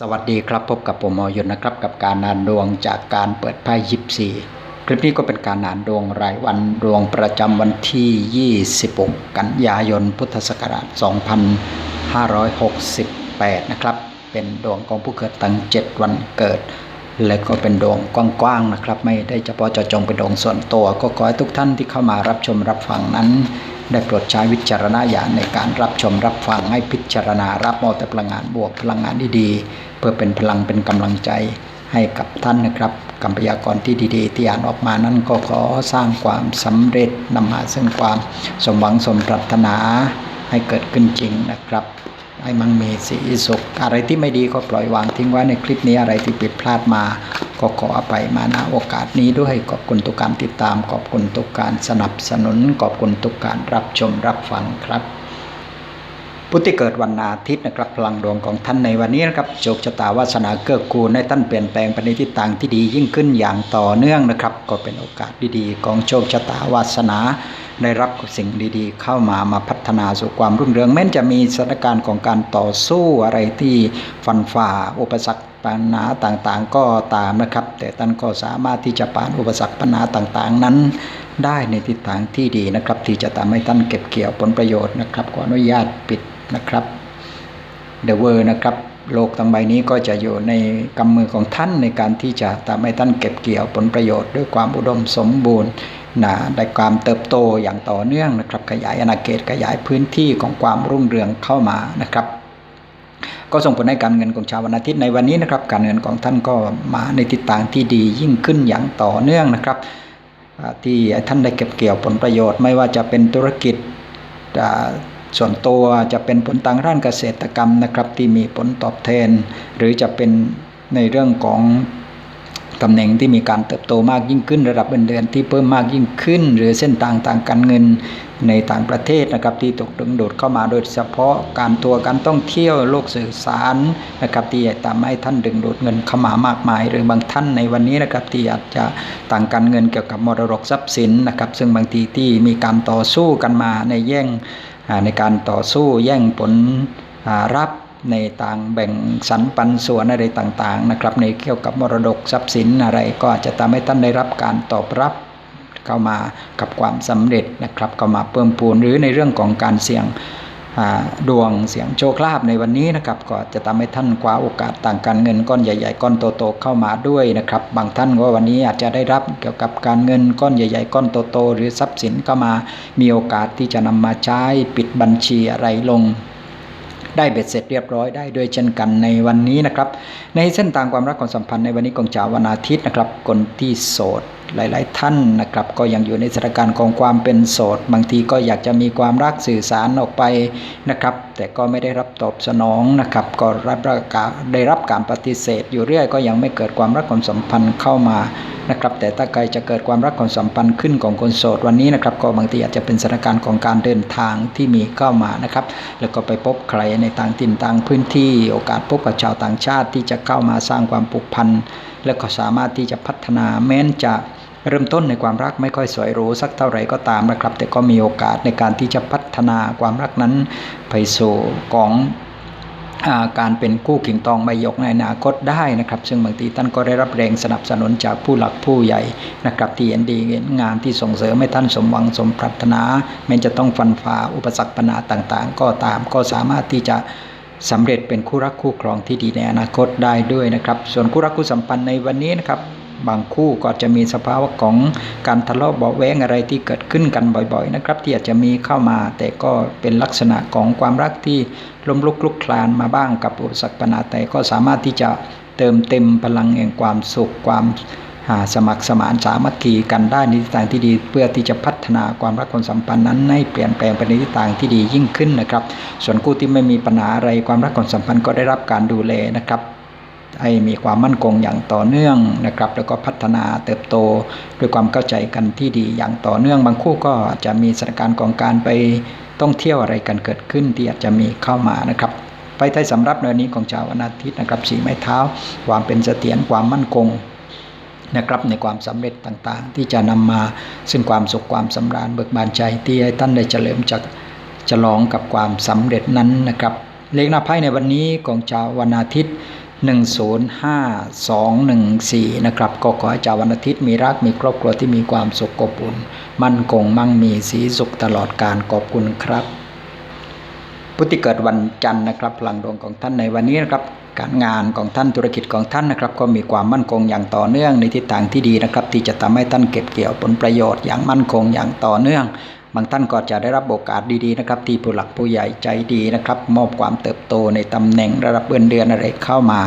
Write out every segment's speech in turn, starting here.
สวัสดีครับพบกับผมอยนนะครับกับการอ่านดวงจากการเปิดไพ่ยิปซีคลิปนี้ก็เป็นการอ่านดวงรายวันดวงประจำวันที่ 26 กันยายนพุทธศักราช 2568 นะครับ เป็นดวงของผู้เกิดตั้ง 7 วันเกิด และก็เป็นดวงกว้างๆนะครับ ไม่ได้เฉพาะเจาะจงเป็นดวงส่วนตัว ก็ขอให้ทุกท่านที่เข้ามารับชมรับฟังนั้น ได้โปรดใช้วิจารณญาณในการรับชมรับฟังให้พิจารณารับเอาแต่พลังงานบวกพลังงานดีๆเพื่อเป็นพลังเป็นกำลังใจให้กับท่านนะครับคำพยากรณ์ที่ดีๆ ที่อ่านออกมานั้นก็ขอสร้างความสำเร็จนำมาซึ่งความสมหวังสมปรารถนาให้เกิดขึ้นจริงนะครับ ให้มันมีสีสุข อะไรที่ไม่ดีก็ปล่อยวางทิ้งไว้ในคลิปนี้อะไรที่ผิดพลาดมา ก็ขออภัยมาณโอกาสนี้ด้วยขอบคุณทุกการติดตามขอบคุณทุกการสนับสนุนขอบคุณทุกการรับชมรับฟังครับ ผู้ที่เกิดวันอาทิตย์นะครับพลังดวงของท่านในวันนี้นะครับโชคชะตาวาสนาเกื้อกูลให้ท่านเปลี่ยนแปลงไปในทิศทางที่ดียิ่งขึ้นอย่างต่อเนื่องนะครับ ก็เป็นโอกาสดีๆ ของโชคชะตาวาสนาได้รับสิ่งดีๆ เข้ามามาพัฒนาสู่ความรุ่งเรืองแม้จะมีสถานการณ์ของการต่อสู้อะไรที่ฟันฝ่าอุปสรรคปัญหาต่างๆ ก็ตามนะครับ แต่ท่านก็สามารถที่จะผ่านอุปสรรคปัญหาต่างๆ นั้น ได้ในทิศทางที่ดีนะครับ ที่จะทำให้ท่านเก็บเกี่ยวผลประโยชน์นะครับขออนุญาตปิด นะครับเดอะเวอร์นะครับโลกทั้งใบนี้ก็จะอยู่ในกำมือของท่านในการที่จะทำให้ท่านเก็บเกี่ยวผลประโยชน์ด้วยความอุดมสมบูรณ์นะได้ความเติบโตอย่างต่อเนื่องนะครับ ขยายอาณาเขตขยายพื้นที่ของความรุ่งเรืองเข้ามานะครับ ก็ส่งผลให้การเงินของชาววันอาทิตย์ในวันนี้นะครับ การเงินของท่านก็มาในทิศทางที่ดียิ่งขึ้นอย่างต่อเนื่องนะครับ ที่ท่านได้เก็บเกี่ยวผลประโยชน์ไม่ว่าจะเป็นธุรกิจ ส่วนตัวจะเป็นผลทางด้านเกษตรกรรมนะครับที่มีผลตอบแทน หรือจะเป็นในเรื่องของตำแหน่งที่มีการเติบโตมากยิ่งขึ้น ระดับเงินเดือนที่เพิ่มมากยิ่งขึ้น หรือเส้นทางทางการเงินในต่างประเทศนะครับที่ตกดึงดูดเข้ามาโดยเฉพาะการตัวการท่องเที่ยวโลกสื่อสารนะครับที่ทำให้ท่านดึงดูดเงินเข้ามามากมาย หรือบางท่านในวันนี้นะครับที่อาจจะต่างการเงินเกี่ยวกับมรดกทรัพย์สินนะครับซึ่งบางทีที่มีการต่อสู้กันมาในแย่ง ในการต่อสู้แย่งผลรับในต่างแบ่งสรรปันส่วนอะไรต่างๆนะครับในเกี่ยวกับมรดกทรัพย์สินอะไรก็จะทำให้ท่านได้รับการตอบรับเข้ามากับความสำเร็จนะครับเข้ามาเพิ่มพูนหรือในเรื่องของการเสี่ยง ดวงเสียงโชคลาภในวันนี้นะครับก็จะทำให้ท่านคว้าโอกาสต่างการเงินก้อนใหญ่ ๆ ก้อนโตๆเข้ามาด้วยนะครับ บางท่านก็วันนี้อาจจะได้รับเกี่ยวกับการเงินก้อนใหญ่ ๆ ก้อนโตๆหรือทรัพย์สินเข้ามา มีโอกาสที่จะนำมาใช้ปิดบัญชีอะไรลงได้เบ็ดเสร็จเรียบร้อยได้ด้วยเช่นกันในวันนี้นะครับ ในเส้นทางความรักความสัมพันธ์ในวันนี้ของจาวันอาทิตย์นะครับ คนที่โสด หลาย ๆ ท่านนะครับก็ยังอยู่ในสถานการณ์ของความเป็นโสด บางทีก็อยากจะมีความรักสื่อสารออกไปนะครับ แต่ก็ไม่ได้รับตอบสนองนะครับ ก็รับได้รับการปฏิเสธ อยู่เรื่อยก็ยังไม่เกิดความรักความสัมพันธ์เข้ามานะครับ แต่ถ้าใครจะเกิดความรักความสัมพันธ์ขึ้นของคนโสดวันนี้นะครับ ก็บางทีอาจจะเป็นสถานการณ์ของการเดินทางที่มีเข้ามานะครับ แล้วก็ไปพบใครในต่างถิ่นต่างพื้นที่ โอกาสพบกับชาวต่างชาติที่จะเข้ามาสร้างความผูกพันและก็สามารถที่จะพัฒนาแม้นจะ เริ่มต้นในความรักไม่ค่อยสวยหรูสักเท่าไหร่ก็ตามนะครับ แต่ก็มีโอกาสในการที่จะพัฒนาความรักนั้นไปสู่ของการเป็นคู่ขิงตองใบยกในอนาคตได้นะครับ ซึ่งบางทีท่านก็ได้รับแรงสนับสนุนจากผู้หลักผู้ใหญ่นะครับที่เห็นดีงานที่ส่งเสริมให้ท่านสมหวังสมปรารถนาแม้จะต้องฟันฝ่าอุปสรรคปัญหาต่างๆ ก็ตามก็สามารถที่จะสำเร็จเป็นคู่รักคู่ครองที่ดีในอนาคตได้ด้วยนะครับ ส่วนคู่รักคู่สัมพันธ์ในวันนี้นะครับ บางคู่ก็จะมีสภาวะของการทะเลาะเบาแวงอะไรที่เกิดขึ้นกันบ่อยๆนะครับ ที่อาจจะมีเข้ามา แต่ก็เป็นลักษณะของความรักที่ล้มลุกคลุกคลานมาบ้างกับอุปสรรคปัญหาแต่ก็สามารถที่จะเติมเต็มพลังแห่งความสุขความสมัครสมานสามัคคีกันได้ในทิศทางที่ดี เพื่อที่จะพัฒนาความรักความสัมพันธ์นั้นให้เปลี่ยนแปลงไปในทิศทางที่ดียิ่งขึ้นนะครับ ส่วนคู่ที่ไม่มีปัญหาอะไรความรักความสัมพันธ์ก็ได้รับการดูแลนะครับ ให้มีความมั่นคงอย่างต่อเนื่องนะครับ แล้วก็พัฒนาเติบโตด้วยความเข้าใจกันที่ดีอย่างต่อเนื่อง บางคู่ก็จะมีสถานการณ์ของการไปต้องเที่ยวอะไรกันเกิดขึ้นที่อาจจะมีเข้ามานะครับไปไทยสำรับในนี้ของชาววันอาทิตย์นะครับสีไม้เท้า ความเป็นเสถียรความมั่นคงนะครับในความสำเร็จต่างๆ ที่จะนำมาซึ่งความสุขความสำราญเบิกบานใจที่ให้ท่านได้เฉลิมจากฉลองกับความสำเร็จนั้นนะครับ เลขหน้าไพ่ในวันนี้ของชาววันอาทิตย์ 105214 นะครับ ก็ขอให้เจ้าวันอาทิตย์มีรักมีครอบครัวที่มีความสุขอบอุ่น มั่นคงมั่งมีสีสุขตลอดการขอบคุณครับพุทธิเกิดวันจันทร์นะครับพลังดวงของท่านในวันนี้นะครับการงานของท่านธุรกิจของท่านนะครับ ก็มีความมั่นคงอย่างต่อเนื่องในทิศทางที่ดีนะครับ ที่จะทำให้ท่านเก็บเกี่ยวผลประโยชน์อย่างมั่นคงอย่างต่อเนื่อง บางท่านก็จะได้รับโอกาสดีๆนะครับ ที่ผู้หลักผู้ใหญ่ใจดีนะครับ มอบความเติบโตในตำแหน่งระดับเดือนเดือนอะไรเข้ามา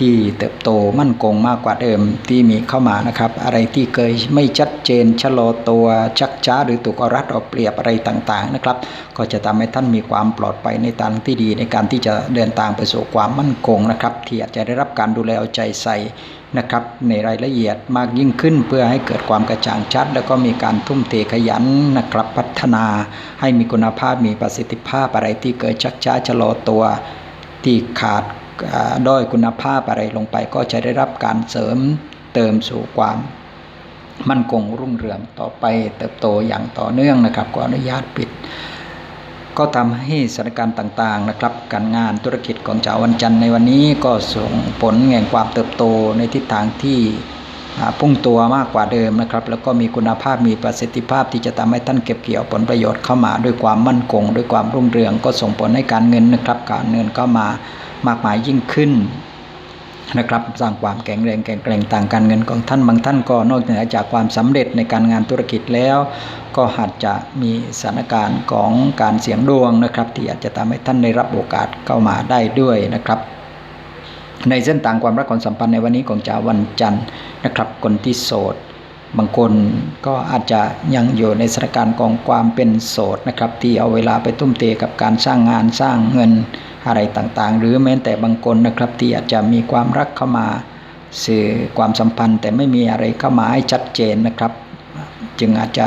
ที่เติบโตมั่นคงมากกว่าเดิมที่มีเข้ามานะครับ อะไรที่เคยไม่ชัดเจนชะลอตัวชักช้าหรือถูกอรัดเอาเปรียบอะไรต่างๆนะครับ ก็จะทำให้ท่านมีความปลอดภัยในทางที่ดีในการที่จะเดินทางไปสู่ความมั่นคงนะครับ ที่อาจจะได้รับการดูแลเอาใจใส่ นะครับในรายละเอียดมากยิ่งขึ้น เพื่อให้เกิดความกระจ่างชัด แล้วก็มีการทุ่มเทขยันนะครับพัฒนา ให้มีคุณภาพมีประสิทธิภาพอะไรที่เกิดชักช้าชะลอตัวที่ขาดด้อยคุณภาพอะไรลงไป ก็จะได้รับการเสริมเติมสู่ความมั่นคงรุ่งเรืองต่อไปเติบโตอย่างต่อเนื่องนะครับขออนุญาตปิด ก็ทำให้สถานการณ์ต่างๆนะครับ การงานธุรกิจของชาววันจันทร์ในวันนี้ก็ส่งผลแห่งความเติบโตในทิศทางที่พุ่งตัวมากกว่าเดิมนะครับ แล้วก็มีคุณภาพมีประสิทธิภาพที่จะทำให้ท่านเก็บเกี่ยวผลประโยชน์เข้ามาด้วยความมั่นคง ด้วยความรุ่งเรือง ก็ส่งผลให้การเงินนะครับ การเงินเข้ามามากมายยิ่งขึ้น นะครับสร้างความแข็งแรงแข็งแกร่งต่างการเงินของท่านบางท่านก็นอกเหนือจากความสำเร็จในการงานธุรกิจแล้ว ก็อาจจะมีสถานการณ์ของการเสี่ยงดวงนะครับ ที่อาจจะทำให้ท่านได้รับโอกาสเข้ามาได้ด้วยนะครับ ในเส้นทางความรักความสัมพันธ์ในวันนี้ของเจ้าวันจันทร์นะครับคนที่โสดบางคนก็อาจจะยังอยู่ในสถานการณ์ของความเป็นโสดนะครับที่เอาเวลาไปทุ่มเทกับการสร้างงานสร้างเงิน อะไรต่างๆ หรือแม้แต่บางคนนะครับที่อาจจะมีความรักเข้ามาสื่อความสัมพันธ์แต่ไม่มีอะไรเข้ามาให้ชัดเจนนะครับ จึงอาจจะ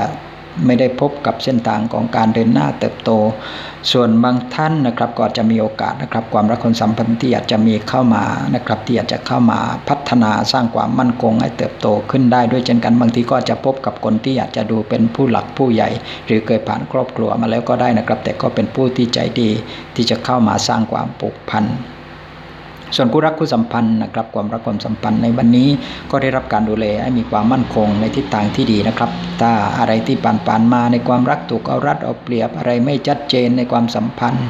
ไม่ได้พบกับเส้นทางของการเดินหน้าเติบโต ส่วนบางท่านนะครับก็จะมีโอกาสนะครับ ความรักคนสัมพันธ์ที่อาจจะมีเข้ามานะครับที่อาจจะเข้ามาพัฒนาสร้างความมั่นคงให้เติบโตขึ้นได้ด้วยเช่นกันบางทีก็จะพบกับคนที่อาจจะดูเป็นผู้หลักผู้ใหญ่ หรือเคยผ่านครอบครัวมาแล้วก็ได้นะครับ แต่ก็เป็นผู้ที่ใจดีที่จะเข้ามาสร้างความผูกพัน ส่วนคู่รักคู่สัมพันธ์นะครับความรักความสัมพันธ์ในวันนี้ก็ได้รับการดูแลให้มีความมั่นคงในทิศทางที่ดีนะครับ ถ้าอะไรที่ผ่านผ่านมาในความรักถูกเอารัดเอาเปรียบอะไรไม่ชัดเจนในความสัมพันธ์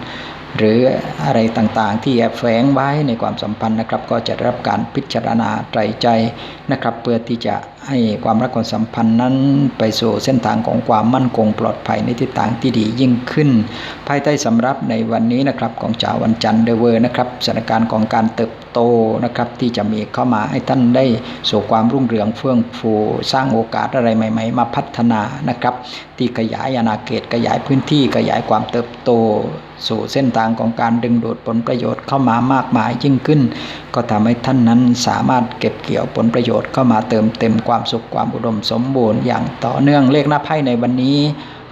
หรืออะไรต่างๆ ที่แอบแฝงไว้ในความสัมพันธ์นะครับ ก็จะได้รับการพิจารณาไตรใจ นะครับ เพื่อที่จะให้ความรักความสัมพันธ์นั้นไปสู่เส้นทางของความมั่นคงปลอดภัยในทิศทางที่ดียิ่งขึ้น ภายใต้สำรับในวันนี้นะครับของเจ้าวันจันทร์เดเวอร์นะครับสถานการณ์ของการเติบโตนะครับที่จะมีเข้ามาให้ท่านได้สู่ความรุ่งเรืองเฟื่องฟูสร้างโอกาสอะไรใหม่ ๆ มาพัฒนานะครับ ที่ขยายอาณาเขตขยายพื้นที่ขยายความเติบโต สู่เส้นทางของการดึงดูดผลประโยชน์เข้ามามากมายยิ่งขึ้น ก็ทำให้ท่านนั้นสามารถเก็บเกี่ยวผลประโยชน์เข้ามาเติมเต็มความสุขความอุดมสมบูรณ์อย่างต่อเนื่องเลขหน้าไพ่ในวันนี้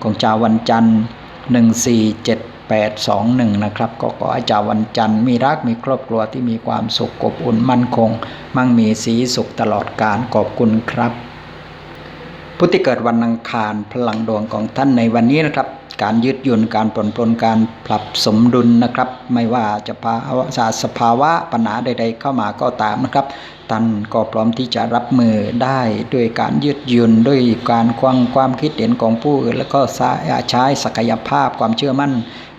ของเจ้าวันจันทร์ 14781นะครับ ก็ขอให้เจ้าวันจันทร์มีรักมีครอบครัวที่มีความสุขอบอุ่นมั่นคง มั่งมีสีสุขตลอดกาลขอบคุณครับพุทธิเกิดวันอังคารพลังดวงของท่านในวันนี้นะครับการยืดหยุ่นการปลนปลนการปรับสมดุลนะครับ ไม่ว่าจะภาวะสภาวะปัญหาใด ๆ เข้ามาก็ตามนะครับ ท่านก็พร้อมที่จะรับมือได้ด้วยการยืดหยุ่นด้วยการควังความคิดเห็นของผู้อื่นแล้วก็ใช้ศักยภาพความเชื่อมั่น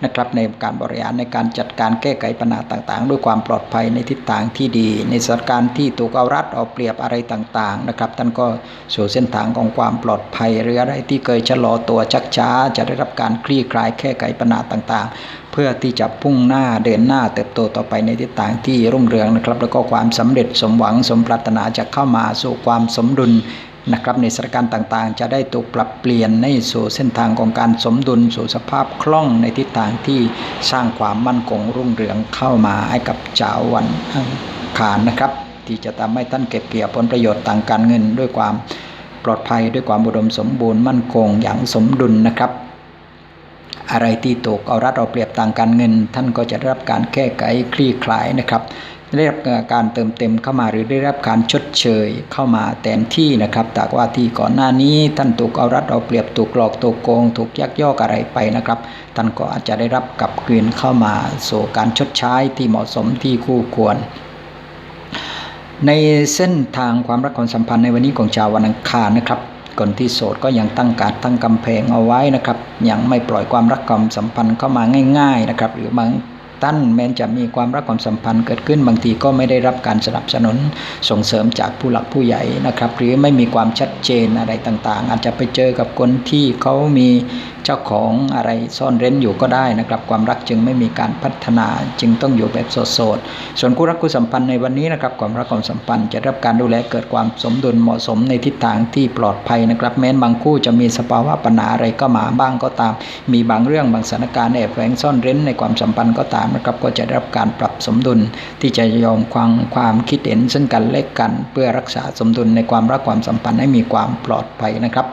นะครับในการบริหารในการจัดการแก้ไขปัญหาต่างๆ ด้วยความปลอดภัยในทิศทางที่ดี ในสถานการณ์ที่ถูกเอารัดเอาเปรียบอะไรต่างๆนะครับท่านก็สู่เส้นทางของความปลอดภัยหรืออะไรที่เคยชะลอตัวชักช้าจะได้รับการคลี่คลายแก้ไขปัญหาต่างๆ พื่อที่จะพุ่งหน้าเดินหน้าเติบโตต่อไปในทิศทางที่รุ่งเรืองนะครับ แล้วก็ความสำเร็จสมหวังสมปรารถนาจะเข้ามาสู่ความสมดุลนะครับในสถานการณ์ต่างๆ จะได้ถูกปรับเปลี่ยนในสู่เส้นทางของการสมดุลสู่สภาพคล่องในทิศทางที่สร้างความมั่นคงรุ่งเรืองเข้ามาให้กับเจ้าวันอังคารนะครับ ที่จะทำให้ท่านเก็บเกี่ยวผลประโยชน์ทางการเงิน ด้วยความปลอดภัยด้วยความอุดมสมบูรณ์มั่นคงอย่างสมดุลนะครับ อะไรที่ตกเอารัดเอาเปรียบต่างการเงิน ท่านก็จะได้รับการแก้ไขคลี่คลายนะครับได้รับการเติมเต็มเข้ามาหรือได้รับการชดเชยเข้ามาแทนที่นะครับแต่ว่าที่ก่อนหน้านี้ท่านถูกเอารัดเอาเปรียบถูกหลอกถูกโกงถูกยักยอกอะไรไปนะครับ ท่านก็อาจจะได้รับกลับคืนเข้ามาสู่การชดใช้ที่เหมาะสมที่คู่ควร ในเส้นทางความรักความสัมพันธ์ในวันนี้ของชาววันอังคารนะครับ คนที่โสดก็ยังตั้งการตั้งกำแพงเอาไว้นะครับ ยังไม่ปล่อยความรักความสัมพันธ์เข้ามาง่าย ๆนะครับ หรือบางท่านแม้จะมีความรักความสัมพันธ์เกิดขึ้นบางทีก็ไม่ได้รับการสนับสนุนส่งเสริมจากผู้หลักผู้ใหญ่นะครับ หรือไม่มีความชัดเจนอะไรต่างๆ อาจจะไปเจอกับคนที่เขามีเจ้าของอะไรซ่อนเร้นอยู่ก็ได้นะครับ ความรักจึงไม่มีการพัฒนาจึงต้องอยู่แบบโสดๆส่วนคู่รักคู่สัมพันธ์ในวันนี้นะครับ ความรักความสัมพันธ์จะรับการดูแลเกิดความสมดุลเหมาะสมในทิศทางที่ปลอดภัยนะครับ แม้นบางคู่จะมีสภาวะปัญหาอะไรก็มาบ้างก็ตาม มีบางเรื่องบางสถานการณ์แอบแฝงซ่อนเร้นในความสัมพันธ์ก็ตามนะครับ ก็จะได้รับการปรับสมดุล ที่จะยอมความความคิดเห็นซึ่งกันและกัน เพื่อรักษาสมดุลในความรักความสัมพันธ์ให้มีความปลอดภัยนะครับ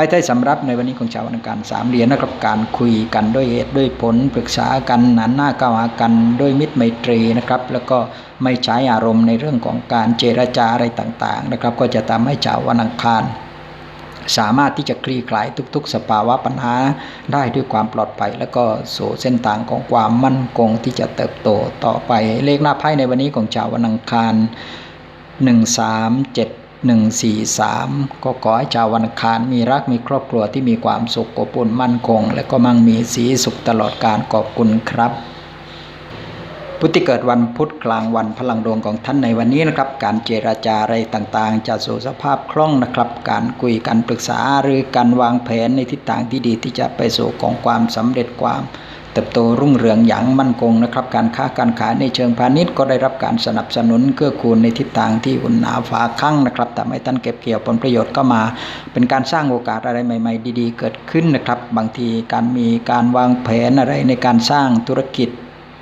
ไปใต้สำรับในวันนี้ของชาววันการสามเหรียญนะครับการคุยกันด้วยเหตุด้วยผลปรึกษากันหนานหน้าก้าวหากันด้วยมิตรไมตรีนะครับ แล้วก็ไม่ใช้อารมณ์ในเรื่องของการเจรจาอะไรต่างๆนะครับ ก็จะทำให้ชาววันอังคารสามารถที่จะคลี่คลายทุกๆ สภาวะปัญหาได้ด้วยความปลอดภัย แล้วก็สู่เส้นทางของความมั่นคงที่จะเติบโตต่อไปเลขหน้าไพ่ในวันนี้ของชาววันอังคาร 1 3 7 143 ก็ขอให้ชาววันคารมีรักมีครอบครัวที่มีความสุขอบอุ่นมั่นคง และก็มั่งมีสีสุขตลอดการขอบคุณครับพุทธิเกิดวันพุธกลางวันพลังดวงของท่านในวันนี้นะครับ การเจราจาอะไรต่างๆ จะสู่สภาพคล่องนะครับ การคุยกันปรึกษาหรือการวางแผนในทิศทางที่ดีที่จะไปสู่ของความสำเร็จความ ติบโตรุ่งเรืองอย่างมั่นคงนะครับ การค้าการขายในเชิงพาณิชย์ก็ได้รับการสนับสนุนเกื้อกูลในทิศทางที่อุ่นหนาฟ้าคั่งนะครับแต่ไม่ท่านเก็บเกี่ยวผลประโยชน์ก็มา เป็นการสร้างโอกาสอะไรใหม่ ๆ ดี ๆ เกิดขึ้นนะครับ บางทีการมีการวางแผนอะไรในการสร้างธุรกิจ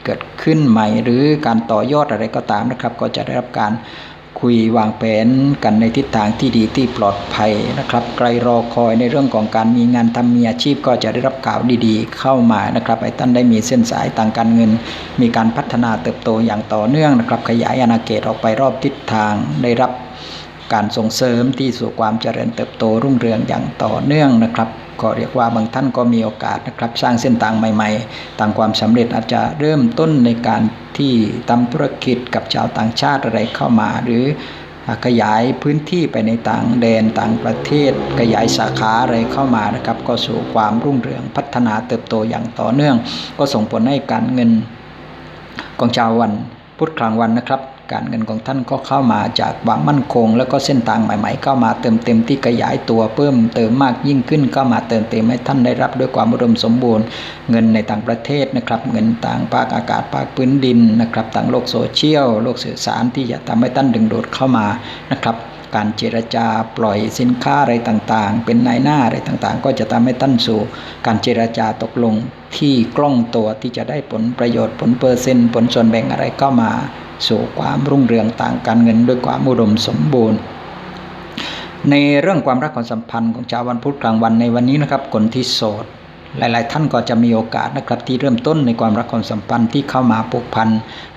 เกิดขึ้นใหม่ หรือการต่อยอดอะไรก็ตามนะครับ ก็จะได้รับการ คุยวางแผนกันในทิศทางที่ดีที่ปลอดภัยนะครับไกลรอคอยในเรื่องของการมีงานทำมีอาชีพก็จะได้รับข่าวดีๆ เข้ามานะครับไอ้ท่านได้มีเส้นสายต่างการเงิน มีการพัฒนาเติบโตอย่างต่อเนื่องนะครับ ขยายอาณาเขตออกไปรอบทิศทางได้รับการส่งเสริมที่สู่ความเจริญเติบโตรุ่งเรืองอย่างต่อเนื่องนะครับ ก็เรียกว่าบางท่านก็มีโอกาสนะครับสร้างเส้นทางใหม่ ๆ ต่างความสำเร็จอาจจะเริ่มต้นในการที่ทำธุรกิจกับชาวต่างชาติอะไรเข้ามา หรือขยายพื้นที่ไปในต่างแดนต่างประเทศ ขยายสาขาอะไรเข้ามานะครับก็สู่ความรุ่งเรืองพัฒนาเติบโตอย่างต่อเนื่อง ก็ส่งผลให้การเงินของชาววันพุธกลางวันนะครับ การเงินของท่านก็เข้ามาจากความมั่นคง แล้วก็เส้นทางใหม่ๆเข้ามาเติมเต็มที่ขยายตัวเพิ่มเติมมากยิ่งขึ้นเข้ามาเติมเต็มให้ท่านได้รับด้วยความอุดมสมบูรณ์ เงินในต่างประเทศนะครับ เงินต่างภาคอากาศภาคพื้นดินนะครับต่างโลกโซเชียลโลกสื่อสารที่จะทำให้ท่านดึงดูดเข้ามานะครับ การเจรจาปล่อยสินค้าอะไรต่างๆ เป็นนายหน้าอะไรต่างๆ ก็จะทำให้ท่านสู่การเจรจาตกลงที่กล้องตัวที่จะได้ผลประโยชน์ผลเปอร์เซ็นต์ผลส่วนแบ่งอะไรเข้ามา สู่ความรุ่งเรืองต่างการเงินด้วยความอุดมสมบูรณ์ ในเรื่องความรักความสัมพันธ์ของชาววันพุธกลางวันในวันนี้นะครับคนที่โสด หลาย ๆ ท่านก็จะมีโอกาสนะครับที่เริ่มต้นในความรักความสัมพันธ์ที่เข้ามาผูกพัน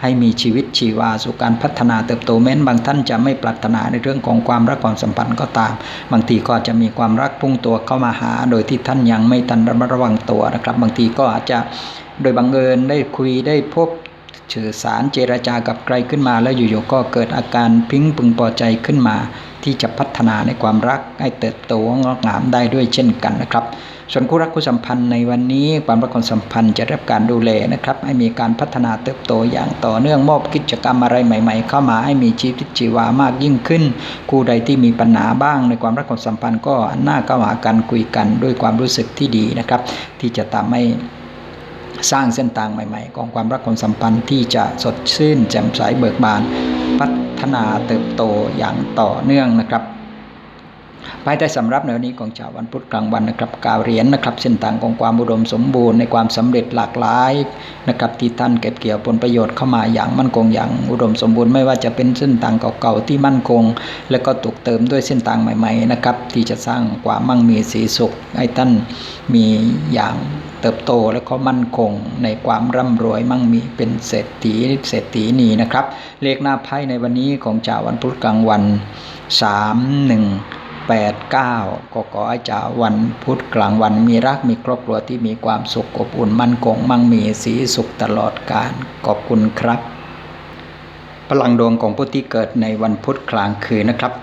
ให้มีชีวิตชีวาสู่การพัฒนาเติบโตแม้นบางท่านจะไม่ปรารถนาในเรื่องของความรักความสัมพันธ์ก็ตาม บางทีก็จะมีความรักพุ่งตัวเข้ามาหา โดยที่ท่านยังไม่ทันระมัดระวังตัวนะครับ บางทีก็อาจจะโดยบังเอิญได้คุยได้พบสื่อสารเจรจากับใครขึ้นมาแล้วอยู่ๆก็เกิดอาการพิงพึงพอใจขึ้นมา ที่จะพัฒนาในความรักให้เติบโตงอกงามได้ด้วยเช่นกันนะครับ ส่วนคู่รักคู่สัมพันธ์ในวันนี้ความรักความสัมพันธ์จะรับการดูแลนะครับ ให้มีการพัฒนาเติบโตอย่างต่อเนื่องมอบกิจกรรมอะไรใหม่ ๆ เข้ามาให้มีชีวิตชีวามากยิ่งขึ้น คู่ใดที่มีปัญหาบ้าง ในความรักความสัมพันธ์ก็หน้าเข้าหากันคุยกันด้วยความรู้สึกที่ดีนะครับ ที่จะทำให้สร้างเส้นทางใหม่ๆ ของความรักความสัมพันธ์ที่จะสดชื่นแจ่มใสเบิกบาน พัฒนาเติบโตอย่างต่อเนื่องนะครับ ภายใต้สำรับในวันนี้ของชาววันพุธกลางวันนะครับกาวเหรียญนะครับเส้นทางของความอุดมสมบูรณ์ในความสำเร็จหลากหลายนะครับที่ท่านเก็บเกี่ยวผลประโยชน์เข้ามาอย่างมั่นคงอย่างอุดมสมบูรณ์ไม่ว่าจะเป็นเส้นทางเก่าๆที่มั่นคง และก็ถูกเติมด้วยเส้นทางใหม่ๆนะครับที่จะสร้างความมั่งมีสีสุขให้ท่านมีอย่างเติบโตและก็มั่นคงในความร่ำรวยมั่งมีเป็นเศรษฐีเศรษฐีนีนะครับ เลขหน้าไพ่ในวันนี้ของจ่าวันพุธกลางวัน 3 1 8 9 ก็ขอให้จ่าวันพุธกลางวันมีรักมีครอบครัวที่มีความสุขอบอุ่นมั่นคงมั่งมีสีสุขตลอดกาลขอบคุณครับ พลังดวงของผู้ที่เกิดในวันพุธกลางคืนนะครับ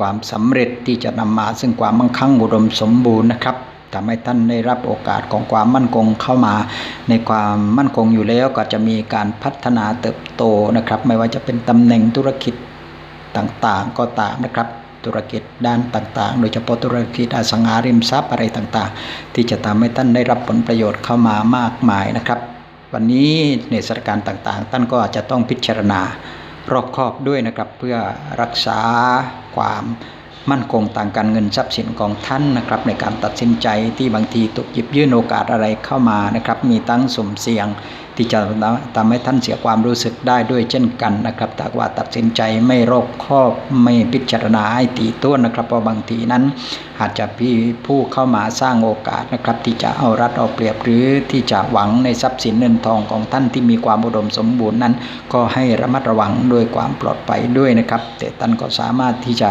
ความสำเร็จที่จะนำมาซึ่งความมั่งคั่งอุดมสมบูรณ์นะครับทำให้ท่านได้รับโอกาสของความมั่นคงเข้ามา ในความมั่นคงอยู่แล้วก็จะมีการพัฒนาเติบโตนะครับ ไม่ว่าจะเป็นตำแหน่งธุรกิจต่างๆ ก็ตามนะครับ ธุรกิจด้านต่างๆ โดยเฉพาะธุรกิจอสังหาริมทรัพย์อะไรต่างๆ ที่จะทำให้ท่านได้รับผลประโยชน์เข้ามามากมายนะครับ วันนี้ในสถานการณ์ต่างๆ ท่านก็อาจจะต้องพิจารณารอบคอบด้วยนะครับเพื่อรักษาความมั่นคงทางการเงินทรัพย์สินของท่านนะครับในการตัดสินใจที่บางทีตกหยิบยื่นโอกาสอะไรเข้ามานะครับมีตั้งสมเสี่ยง ที่จะทำให้ท่านเสียความรู้สึกได้ด้วยเช่นกันนะครับถ้าว่าตัดสินใจไม่รอบคอบไม่พิจารณาให้ตีต้วนนะครับเพราะบางทีนั้น อาจจะพี่ผู้เข้ามาสร้างโอกาสนะครับ ที่จะเอารัดเอาเปรียบหรือที่จะหวังในทรัพย์สินเงินทองของท่านที่มีความอุดมสมบูรณ์นั้น ก็ให้ระมัดระวังด้วยความปลอดภัยด้วยนะครับ แต่ท่านก็สามารถที่จะ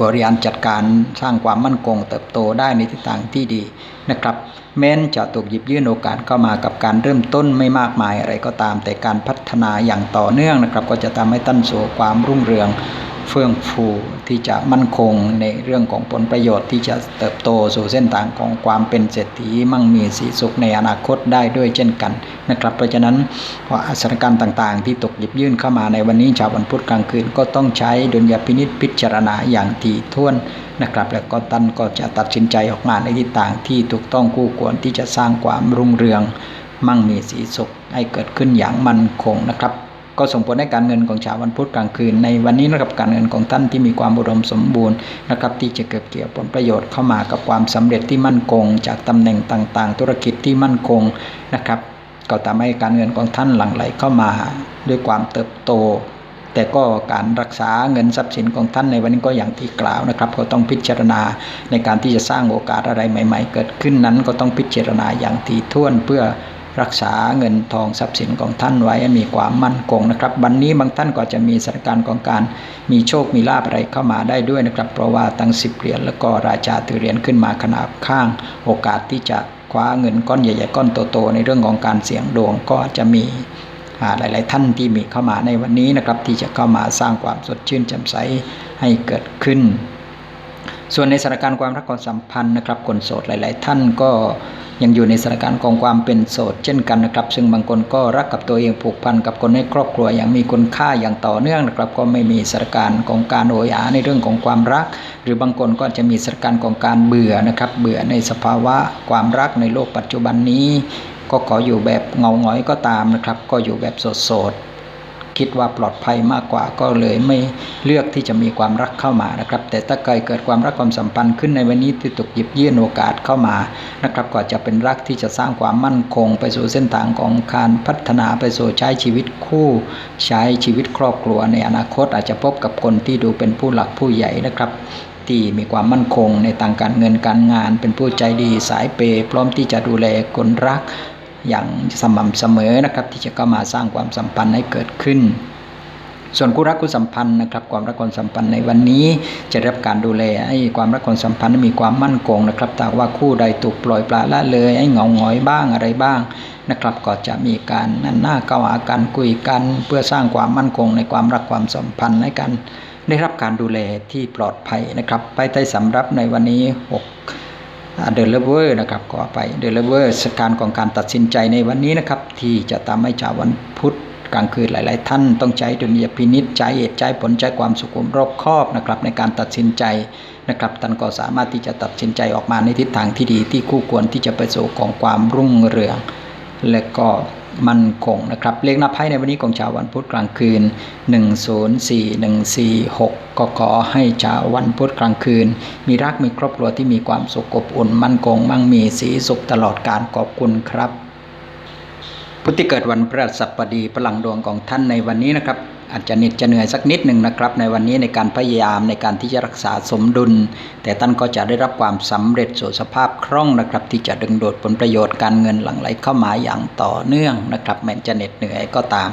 บริหารจัดการสร้างความมั่นคงเติบโตได้ในทิศทางที่ดีนะครับ แม้นจะถูกหยิบยื่นโอกาสเข้ามากับการเริ่มต้นไม่มากมายอะไรก็ตาม แต่การพัฒนาอย่างต่อเนื่องนะครับ ก็จะทำให้ตั้นสู่ความรุ่งเรือง เฟื่องฟูที่จะมั่นคงในเรื่องของผลประโยชน์ที่จะเติบโตสู่เส้นทางของความเป็นเศรษฐีมั่งมีสีสุขในอนาคตได้ด้วยเช่นกันนะครับ เพราะฉะนั้นสถานการณ์ต่างๆ ที่ตกหยิบยื่นเข้ามาในวันนี้ชาววันพุธกลางคืนก็ต้องใช้ดุลยพินิษพิจารณาอย่างถี่ถ้วนนะครับ แล้วก็ตันก็จะตัดสินใจออกมาในทิศทางที่ถูกต้องคู่ควรที่จะสร้างความรุ่งเรือง มั่งมีสีสุขให้เกิดขึ้นอย่างมั่นคงนะครับ ก็ส่งผลให้การเงินของชาววันพุธกลางคืน ในวันนี้นะครับการเงินของท่านที่มีความอุดมสมบูรณ์นะครับที่จะเก็บเกี่ยวผลประโยชน์เข้ามากับความสำเร็จที่มั่นคง จากตำแหน่งต่างๆ ธุรกิจที่มั่นคงนะครับก็ทำให้การเงินของท่านหลั่งไหลเข้ามาด้วยความเติบโต แต่ก็การรักษาเงินทรัพย์สินของท่านในวันนี้ก็อย่างที่กล่าวนะครับก็ต้องพิจารณาในการที่จะสร้างโอกาสอะไรใหม่ ๆ เกิดขึ้นนั้นก็ต้องพิจารณาอย่างถี่ถ้วนเพื่อ รักษาเงินทองทรัพย์สินของท่านไว้มีความมั่นคงนะครับ วันนี้บางท่านก็จะมีสถานการณ์ของการมีโชคมีลาภอะไรเข้ามาได้ด้วยนะครับ เพราะว่าตั้งสิบเหรียญแล้วก็ราชาถือเหรียญขึ้นมาขนาบข้าง โอกาสที่จะคว้าเงินก้อนใหญ่ๆก้อนโตๆในเรื่องของการเสี่ยงดวงก็จะมีหลาย ๆ ท่านที่มีเข้ามาในวันนี้นะครับ ที่จะเข้ามาสร้างความสดชื่นแจ่มใสให้เกิดขึ้น ส่วนในสถานการณ์ความรักความสัมพันธ์นะครับคนโสดหลาย ๆ ท่านก็ยังอยู่ในสถานการณ์ของความเป็นโสดเช่นกันนะครับ ซึ่งบางคนก็รักกับตัวเองผูกพันกับคนในครอบครัวอย่างมีคุณค่าอย่างต่อเนื่องนะครับ ก็ไม่มีสถานการณ์ของการโอยอาในเรื่องของความรัก หรือบางคนก็จะมีสถานการณ์ของการเบื่อนะครับเบื่อในสภาวะความรักในโลกปัจจุบันนี้ ก็ขออยู่แบบเงาหงอยก็ตามนะครับ ก็อยู่แบบโสด คิดว่าปลอดภัยมากกว่าก็เลยไม่เลือกที่จะมีความรักเข้ามานะครับ แต่ถ้าเกิดเกิดความรักความสัมพันธ์ขึ้นในวันนี้ที่ตกหยิบยื่นโอกาสเข้ามานะครับก็จะเป็นรักที่จะสร้างความมั่นคง ไปสู่เส้นทางของการพัฒนาไปสู่ใช้ชีวิตคู่ใช้ชีวิตครอบครัวในอนาคตอาจจะพบกับคนที่ดูเป็นผู้หลักผู้ใหญ่นะครับที่มีความมั่นคงในทางการเงินการงาน เป็นผู้ใจดีสายเปย์พร้อมที่จะดูแลคนรัก อย่างสม่ำเสมอนะครับ ที่จะเข้ามาสร้างความสัมพันธ์ให้เกิดขึ้น ส่วนคู่รักคู่สัมพันธ์นะครับ ความรักความสัมพันธ์ในวันนี้จะรับการดูแลให้ความรักความสัมพันธ์มีความมั่นคงนะครับถ้าว่าคู่ใดถูกปล่อยปละละเลยให้เหงาหงอยบ้างอะไรบ้างนะครับก็จะมีการนั่นหน้าเข้าหากันคุยกัน เพื่อสร้างความมั่นคงในความรักความสัมพันธ์ให้กัน ได้รับการดูแลที่ปลอดภัยนะครับ ไปใต้สำรับในวันนี้ 6 เดลเวอร์นะครับก็ไปเดลเวอร์สการของการตัดสินใจในวันนี้นะครับ ที่จะทำให้ชาววันพุธกลางคืนหลาย ๆ ท่านต้องใช้ดุลยพินิจใจเหตุใจผลใจความสุขุมรอบคอบนะครับในการตัดสินใจนะครับท่านก็สามารถที่จะตัดสินใจออกมาในทิศทางที่ดีที่คู่ควรที่จะไปสู่ของความรุ่งเรือง และก็ มั่นคงนะครับ เลขหน้าไพ่ในวันนี้ของชาววันพุธกลางคืน 104146 ก็ขอให้ชาววันพุธกลางคืน มีรักมีครอบครัวที่มีความสุขอบอุ่นมั่นคง มั่งมีสีสุขตลอดการขอบคุณครับพุทธิเกิดวันพระสัปดีพลังดวงของท่านในวันนี้นะครับ อาจจะเหน็ดจะเหนื่อยสักนิดหนึ่งนะครับ ในวันนี้ในการพยายามในการที่จะรักษาสมดุล แต่ท่านก็จะได้รับความสำเร็จสู่สภาพคล่องนะครับ ที่จะดึงดูดผลประโยชน์การเงินหลั่งไหลเข้ามาอย่างต่อเนื่องนะครับแม้จะเหน็ดเหนื่อยก็ตาม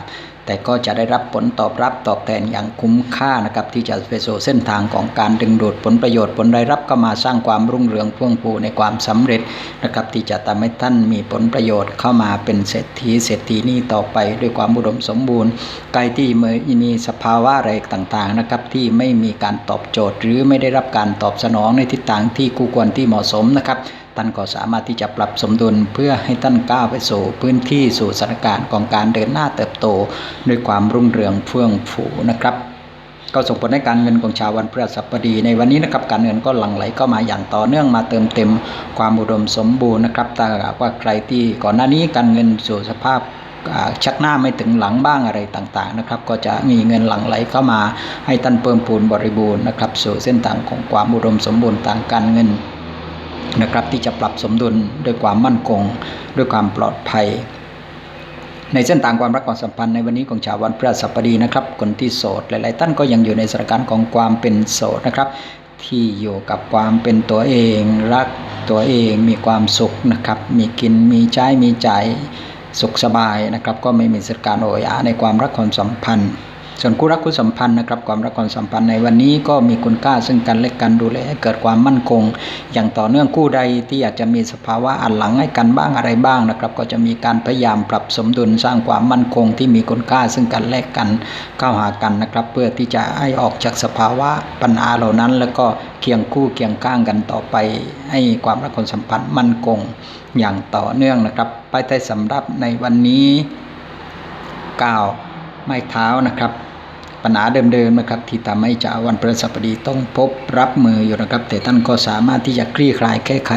แต่ก็จะได้รับผลตอบรับตอบแทนอย่างคุ้มค่านะครับที่จะไปสู่เส้นทางของการดึงดูดผลประโยชน์ผลรายรับก็มาสร้างความรุ่งเรืองพ่วงพูในความสำเร็จนะครับที่จะทำให้ท่านมีผลประโยชน์เข้ามาเป็นเศรษฐีเศรษฐีนี้ต่อไปด้วยความอุดมสมบูรณ์ใครที่มีสภาวะอะไรต่างๆนะครับที่ไม่มีการตอบโจทย์ หรือไม่ได้รับการตอบสนองในทิศทางที่คู่ควรที่เหมาะสมนะครับ ท่านก็สามารถที่จะปรับสมดุลเพื่อให้ท่านก้าวไปสู่พื้นที่สู่สถานการณ์ของการเดินหน้าเติบโต ด้วยความรุ่งเรืองเฟื่องฟูนะครับก็ส่งผลให้การเงินของชาววันพฤหัสบดีในวันนี้นะครับการเงินก็หลั่งไหลเข้ามาอย่างต่อเนื่องมาเติมเต็มความอุดมสมบูรณ์นะครับถ้าหากว่าใครที่ก่อนหน้านี้การเงินสู่สภาพชักหน้าไม่ถึงหลังบ้างอะไรต่างๆนะครับก็จะมีเงินหลั่งไหลเข้ามาให้ท่านเพิ่มพูนบริบูรณ์นะครับสู่เส้นทางของความอุดมสมบูรณ์ทางการเงิน นะครับ ที่จะปรับสมดุลด้วยความมั่นคง ด้วยความปลอดภัย ในเส้นทางความรักความสัมพันธ์ในวันนี้ของชาววันพฤหัสบดีนะครับ คนที่โสดหลาย ๆ ท่านก็ยังอยู่ในสถานการณ์ของความเป็นโสดนะครับ ที่อยู่กับความเป็นตัวเองรักตัวเองมีความสุขนะครับ มีกินมีใช้มีใจสุขสบายนะครับ ก็ไม่มีสถานการณ์โอยาในความรักความสัมพันธ์ ส่วนคู่รักคู่สัมพันธ์นะครับความรักความสัมพันธ์ในวันนี้ก็มีคุณค่าซึ่งกันและกันดูแลให้เกิดความมั่นคง อย่างต่อเนื่องคู่ใดที่อยากจะมีสภาวะอันหลังให้กันบ้างอะไรบ้างนะครับ ก็จะมีการพยายามปรับสมดุลสร้างความมั่นคงที่มีคุณค่าซึ่งกันและกันเข้าหากันนะครับ เพื่อที่จะให้ออกจากสภาวะปัญหาเหล่านั้น แล้วก็เคียงคู่เคียงข้างกันต่อไปให้ความรักความสัมพันธ์มั่นคงอย่างต่อเนื่องนะครับไปใต้สำหรับในวันนี้ก้าว ไม้เท้านะครับ ปัญหาเดิมๆนะครับ ที่ทำให้จ่าวันพฤหัสบดีต้องพบรับมืออยู่นะครับ แต่ท่านก็สามารถที่จะคลี่คลายแก้ไข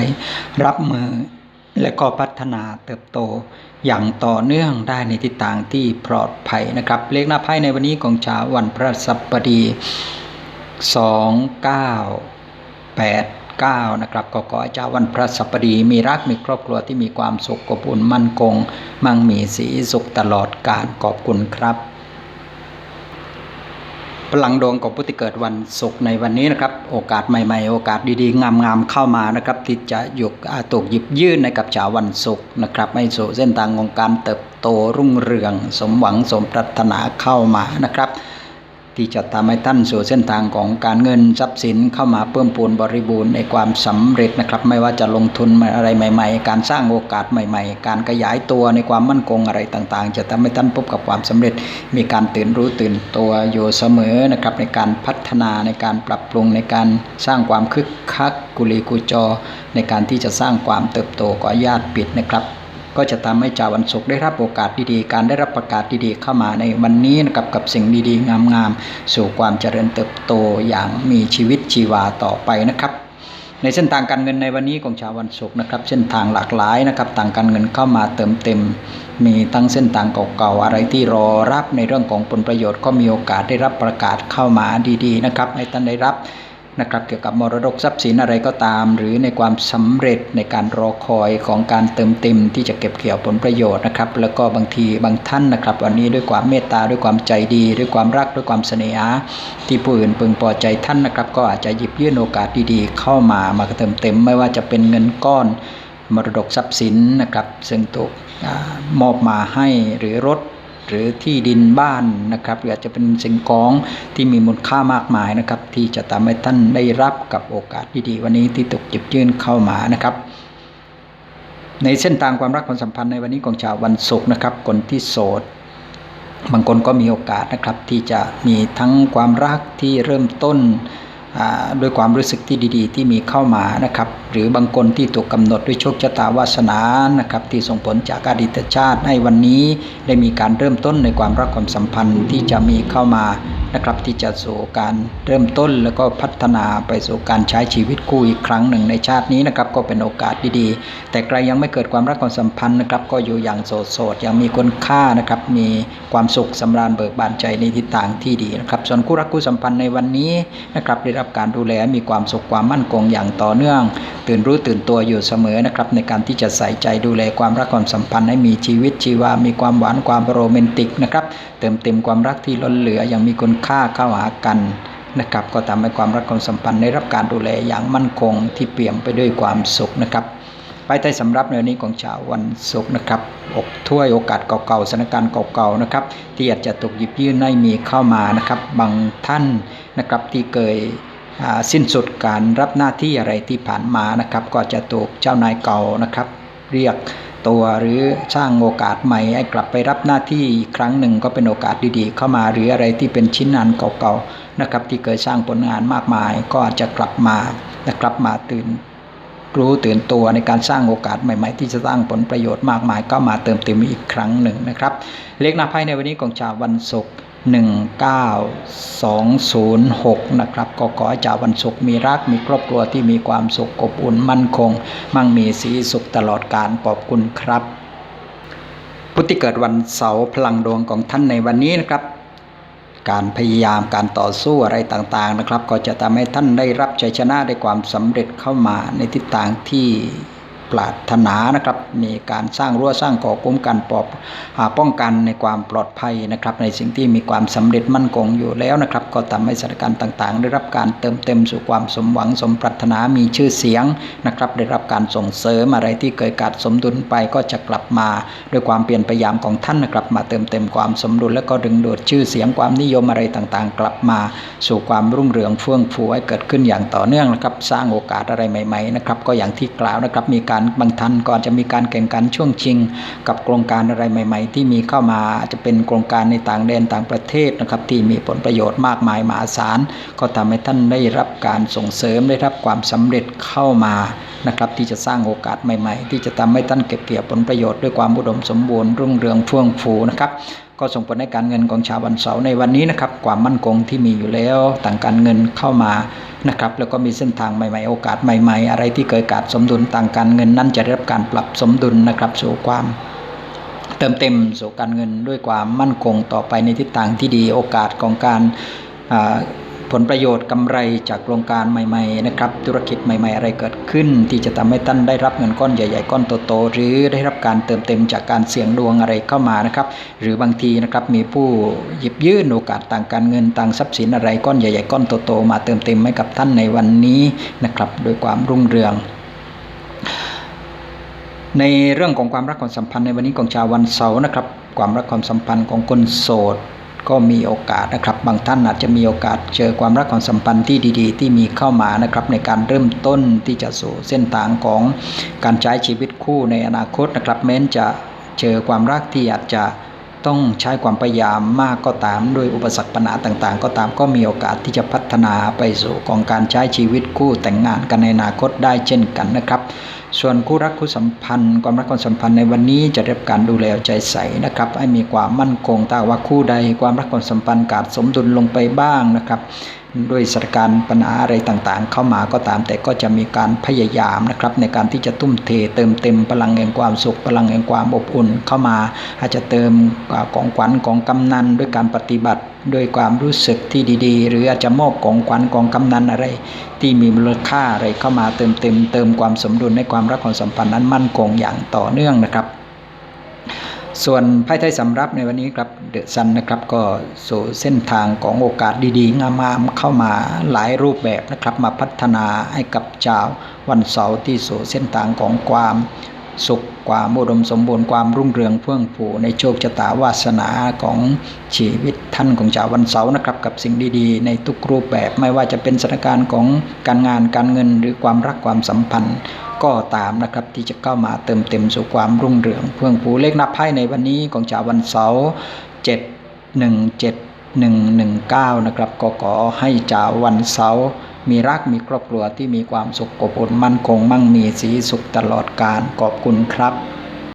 รับมือและก็พัฒนาเติบโตอย่างต่อเนื่องได้ในทิศทางที่ปลอดภัยนะครับ เลขหน้าไพ่ในวันนี้ของชาววันพฤหัสบดี 2 9 8 9นะครับก็ขอเจ้าวันพระสัปดีมีรักมีครอบครัวที่มีความสุขอบอุ่นมั่นคง มั่งมีสีสุขตลอดกาลขอบคุณครับ พลังดวงของผู้ที่เกิดวันศุกร์ในวันนี้นะครับ โอกาสใหม่ๆ โอกาสดีๆ งามๆเข้ามานะครับ ที่จะหยุกตกหยิบยื่นในกับชาววันศุกร์นะครับให้สู่เส้นทางของการเติบโตรุ่งเรือง สมหวังสมปรารถนาเข้ามานะครับ ที่จะทำให้ท่านสู่เส้นทางของการเงินทรัพย์สินเข้ามาเพิ่มพูนบริบูรณ์ในความสำเร็จนะครับ ไม่ว่าจะลงทุนอะไรใหม่ ๆ การสร้างโอกาสใหม่ ๆ การขยายตัวในความมั่นคงอะไรต่างๆ จะทำให้ท่านพบกับความสำเร็จ มีการตื่นรู้ตื่นตัวอยู่เสมอนะครับในการพัฒนาในการปรับปรุงในการสร้างความคึกคักกุลีกุจอ ในการที่จะสร้างความเติบโตขอญาตปิดนะครับ ก็จะทำให้ชาววันศุกร์ได้รับโอกาสดีๆ การได้รับประกาศดีๆ เข้ามาในวันนี้นะครับกับสิ่งดีๆ งามๆ สู่ความเจริญเติบโตอย่างมีชีวิตชีวาต่อไปนะครับในเส้นทางการเงินในวันนี้ของชาววันศุกร์นะครับ เส้นทางหลากหลายนะครับต่างการเงินเข้ามาเติมเต็ม มีทั้งเส้นทางเก่าๆอะไรที่รอรับในเรื่องของผลประโยชน์ก็มีโอกาสได้รับประกาศเข้ามาดีๆนะครับให้ท่านได้รับ นะครับเกี่ยวกับมรดกทรัพย์สินอะไรก็ตาม หรือในความสำเร็จในการรอคอยของการเติมเต็มที่จะเก็บเกี่ยวผลประโยชน์นะครับแล้วก็บางทีบางท่านนะครับวันนี้ด้วยความเมตตาด้วยความใจดี ด้วยความรักด้วยความเสน่หาที่ผู้อื่นพึงพอใจท่านนะครับ ก็อาจจะหยิบยื่นโอกาสดีๆ เข้ามามาเติมเต็ม ไม่ว่าจะเป็นเงินก้อนมรดกทรัพย์สินนะครับซึ่งถูกมอบมาให้หรือรถ หรือที่ดินบ้านนะครับหรืออาจจะเป็นสิ่งของที่มีมูลค่ามากมายนะครับ ที่จะทำให้ท่านได้รับกับโอกาสดีๆวันนี้ที่ตกจิบยื่นเข้ามานะครับ ในเส้นทางความรักความสัมพันธ์ในวันนี้ของชาววันศุกร์นะครับ คนที่โสดบางคนก็มีโอกาสนะครับที่จะมีทั้งความรักที่เริ่มต้น ด้วยความรู้สึกที่ดีๆ ที่มีเข้ามานะครับ หรือบางคนที่ถูกกาหนดด้วยโชคชะตาวาสนานะครับ ที่ส่งผลจากอดีตชาติให้วันนี้ได้มีการเริ่มต้นในความรักความสัมพันธ์ที่จะมีเข้ามานะครับ ที่จะสู่การเริ่มต้นแล้วก็พัฒนาไปสู่การใช้ชีวิตคู่อีกครั้งหนึ่งในชาตินี้นะครับ ก็เป็นโอกาสดีๆ แต่ใครยังไม่เกิดความรักความสัมพันธ์นะครับ ก็อยู่อย่างโสดๆยังมีคุณค่านะครับ มีความสุขสำราญเบิกบานใจในทิศทางที่ดีนะครับ ส่วนคู่รักคู่สัมพันธ์ในวันนี้นะครับได้รับการดูแลมีความสุขความมั่นคงอย่างต่อเนื่อง ตื่นรู้ตื่นตัวอยู่เสมอนะครับในการที่จะใส่ใจดูแลความรักความสัมพันธ์ให้มีชีวิตชีวา มีความหวานความโรแมนติกนะครับเติมเต็มความรักที่ล้นเหลืออย่างมีคุณค่าเข้าหากันนะครับก็ทำให้ความรักความสัมพันธ์ได้รับการดูแลอย่างมั่นคงที่เปี่ยมไปด้วยความสุขนะครับไปไทยสำรับในวันนี้ของชาววันศุกร์นะครับอกถ้วยโอกาสเก่าๆสถานการณ์เก่าๆนะครับที่อาจจะตกหยิบยื่นให้มีเข้ามานะครับ บางท่านนะครับที่เคย สิ้นสุดการรับหน้าที่อะไรที่ผ่านมานะครับ ก็จะถูกเจ้านายเก่านะครับ เรียกตัวหรือสร้างโอกาสใหม่ให้กลับไปรับหน้าที่อีกครั้งหนึ่งก็เป็นโอกาสดีๆ เข้ามาหรืออะไรที่เป็นชิ้นงานเก่าๆนะครับ ที่เคยสร้างผลงานมากมาย ก็จจะกลับมานะครับมาตื่นรู้ตื่นตัวในการสร้างโอกาสใหม่ๆ ที่จะสร้างผลประโยชน์มากมาย ก็มาเติมเต็มอีกครั้งหนึ่งนะครับ เลขหน้าไพ่ในวันนี้ของชาววันศุกร์ 19206 นะครับก็ขอให้ชาววันศุกร์มีรักมีครอบครัวที่มีความสุขอบอุ่นมั่นคง มั่งมีสีสุขตลอดการขอบคุณครับพุทธิเกิดวันเสาร์พลังดวงของท่านในวันนี้นะครับ การพยายามการต่อสู้อะไรต่างๆนะครับ ก็จะทำให้ท่านได้รับชัยชนะได้ความสำเร็จเข้ามาในทิศทางที่ ปรารถนานะครับ มีการสร้างรั้วสร้างก่อคุ้มกันปอบป้องกันในความปลอดภัยนะครับ ในสิ่งที่มีความสำเร็จมั่นคงอยู่แล้วนะครับ ก็ทำให้สถานการณ์ต่างๆ ได้รับการเติมเต็มสู่ความสมหวังสมปรารถนามีชื่อเสียงนะครับ ได้รับการส่งเสริมอะไรที่เคยขาดสมดุลไปก็จะกลับมาด้วยความเปลี่ยนพยายามของท่านนะครับ มาเติมเต็มความสมดุลและก็ดึงดูดชื่อเสียงความนิยมอะไรต่างๆ กลับมา สู่ความรุ่งเรืองเฟื่องฟูให้เกิดขึ้นอย่างต่อเนื่องนะครับ สร้างโอกาสอะไรใหม่ ๆ นะครับ ก็อย่างที่กล่าวนะครับมีการบางท่านก่อนจะมีการแข่งขันช่วงชิง กับโครงการอะไรใหม่ ๆ ที่มีเข้ามาจะเป็นโครงการในต่างแดนต่างประเทศนะครับที่มีผลประโยชน์มากมายมหาศาลก็ทำให้ท่านได้รับการส่งเสริมได้รับความสำเร็จเข้ามานะครับที่จะสร้างโอกาสใหม่ ๆ ที่จะทำให้ท่านเก็บเกี่ยวผลประโยชน์ด้วยความอุดมสมบูรณ์รุ่งเรืองเฟื่องฟูนะครับ ก็ส่งผลให้การเงินของชาววันเสาร์ในวันนี้นะครับความมั่นคงที่มีอยู่แล้วต่างการเงินเข้ามานะครับแล้วก็มีเส้นทางใหม่ๆ โอกาสใหม่ๆ อะไรที่เคยขาดสมดุลต่างการเงินนั้นจะได้รับการปรับสมดุลนะครับสู่ความเติมเต็มสู่การเงินด้วยความมั่นคงต่อไปในทิศทางที่ดีโอกาสของการ ผลประโยชน์กำไรจากโครงการใหม่ๆนะครับธุรกิจใหม่ๆ อะไรเกิดขึ้น ที่จะทำให้ท่านได้รับเงินก้อนใหญ่ๆก้อนโตๆหรือได้รับการเติมเต็มจากการเสี่ยงดวงอะไรเข้ามานะครับหรือบางทีนะครับมีผู้หยิบยื่นโอกาสต่างการเงินต่างทรัพย์สินอะไรก้อนใหญ่ๆก้อนโตๆมาเติมเต็มให้กับท่านในวันนี้นะครับโดยความรุ่งเรืองในเรื่องของความรักความสัมพันธ์ในวันนี้ของชาววันเสาร์นะครับ ความรักความสัมพันธ์ของคนโสด ก็มีโอกาสนะครับ บางท่านอาจจะมีโอกาสเจอความรักความสัมพันธ์ที่ดี ๆ ที่มีเข้ามานะครับ ในการเริ่มต้นที่จะสู่เส้นทางของการใช้ชีวิตคู่ในอนาคตนะครับแม้นจะเจอความรักที่อาจจะ ต้องใช้ความพยายามมากก็ตามด้วยอุปสรรคปัญหาต่างๆ ก็ตามก็มีโอกาสที่จะพัฒนาไปสู่ของการใช้ชีวิตคู่แต่งงานกันในอนาคตได้เช่นกันนะครับ ส่วนคู่รักคู่สัมพันธ์ ความรักความสัมพันธ์ในวันนี้จะได้รับการดูแลใจใส่นะครับให้มีความมั่นคงถ้าว่าคู่ใดความรักความสัมพันธ์ขาดสมดุลลงไปบ้างนะครับ ด้วยสถานการณ์ปัญหาอะไรต่างๆ เข้ามาก็ตาม แต่ก็จะมีการพยายามนะครับ ในการที่จะตุ้มเทเติมเต็มพลังแห่งความสุขพลังแห่งความอบอุ่นเข้ามา อาจจะเติมของขวัญของกำนันด้วยการปฏิบัติด้วยความรู้สึกที่ดีๆ หรืออาจจะมอบของขวัญของกำนันอะไร ที่มีมูลค่าอะไรเข้ามาเติมเต็มเติมความสมดุลในความรักความสัมพันธ์นั้นมั่นคงอย่างต่อเนื่องนะครับ ส่วนไพ่ไทยสำรับในวันนี้ครับเดอะซันนะครับก็สู่เส้นทางของโอกาสดีๆ งามๆเข้ามาหลายรูปแบบนะครับ มาพัฒนาให้กับชาววันเสาร์ที่สู่เส้นทางของความสุขความอุดมสมบูรณ์ความรุ่งเรืองเฟื่องฟูในโชคชะตาวาสนาของชีวิตท่านของชาววันเสาร์นะครับ กับสิ่งดีๆ ในทุกรูปแบบไม่ว่าจะเป็นสถานการณ์ของการงานการเงินหรือความรักความสัมพันธ์ ก็ตามนะครับที่จะเข้ามาเติมเต็มสู่ความรุ่งเรือง เพื่องผูเลขนับไพ่ในวันนี้ของชาววันเสาร์เจ็ดหนึ่งเจ็ดหนึ่งหนึ่งเก้านะครับก็ขอให้ชาววันเสาร์มีรักมีครอบครัวที่มีความสุขอบอุ่นมั่นคงมั่งมีสีสุขตลอดกาลขอบคุณครับ